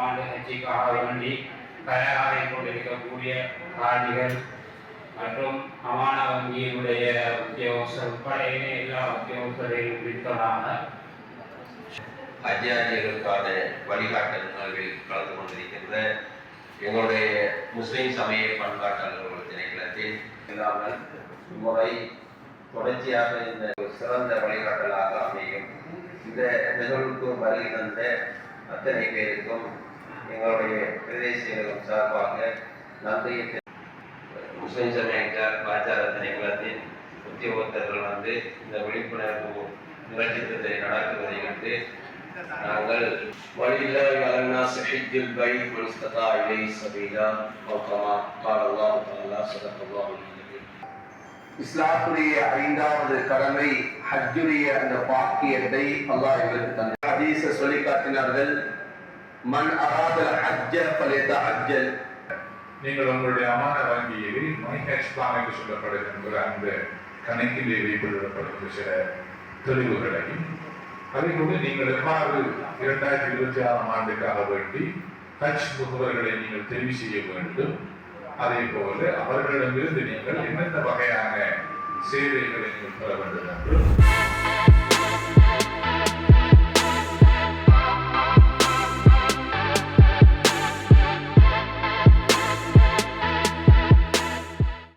ஆண்டு ஹஜ்ஜிக்காக வேண்டி தயாராகி கொண்டிருக்கக்கூடிய காரணிகள் மற்றும் அமான வங்கியினுடைய உத்தியோகஸ்தர் உட்பட எல்லா உத்தியோகஸ்தரையும் பிரித்ததாக அஜயாஜிகளுக்கான வழிகாட்டல் நிகழ்வில் கலந்து கொண்டிருக்கின்ற எங்களுடைய முஸ்லிம் சமய பண்பாட்டாளர்கள் திணைக்களத்தில் இல்லாமல் இம்முறை தொடர்ச்சியாக இந்த சிறந்த வழிகாட்டலாக அமையும். இந்த நிகழ்வுக்கு வருகை தந்த அத்தனை பேருக்கும் எங்களுடைய பிரதேச செயலகம் சார்பாக நந்தையை முஸ்லிம் சமயத்தார் பாஜக திணைக்களத்தின் உத்தியோகத்தர்கள் வந்து இந்த விழிப்புணர்வு நிகழ்ச்சி திட்டத்தை நடத்துவதை வந்து நாங்கள் வழியில்லாய் அலன்னா சஹித்தில் பை மனுஸ்ததா இலை சபீலா மௌத்தமா? காலல்லா தாலா சதகல்லா இஸ்லாத்துடைய ஐந்தாவது கடமை ஹஜ்ஜுடைய அந்த பாக்கியத்தை அல்லாஹ் எங்களுக்கு தந்தார் ஹதீஸ சொல்லி காட்டினார்கள் மன் அராத ஹஜ்ஜ பலேத ஹஜ்ஜல். நீங்கள் உங்களுடைய அமான வங்கியை மணி ஹெஸ்லாம் என்று சொல்லப்படுகின்ற அந்த கணக்கிலே வைப்பிடப்படுகின்ற சில தெளிவுகளையும் அதே போல நீங்கள் எவ்வாறு இரண்டாயிரத்தி இருபத்தி ஆறாம் ஆண்டுக்காக வேண்டி ஹஜ் முகவர்களை நீங்கள் தெரிவு செய்ய வேண்டும்? அதே போல அவர்களிடமிருந்து நீங்கள் என்னென்ன வகையான sede de la Universidad de la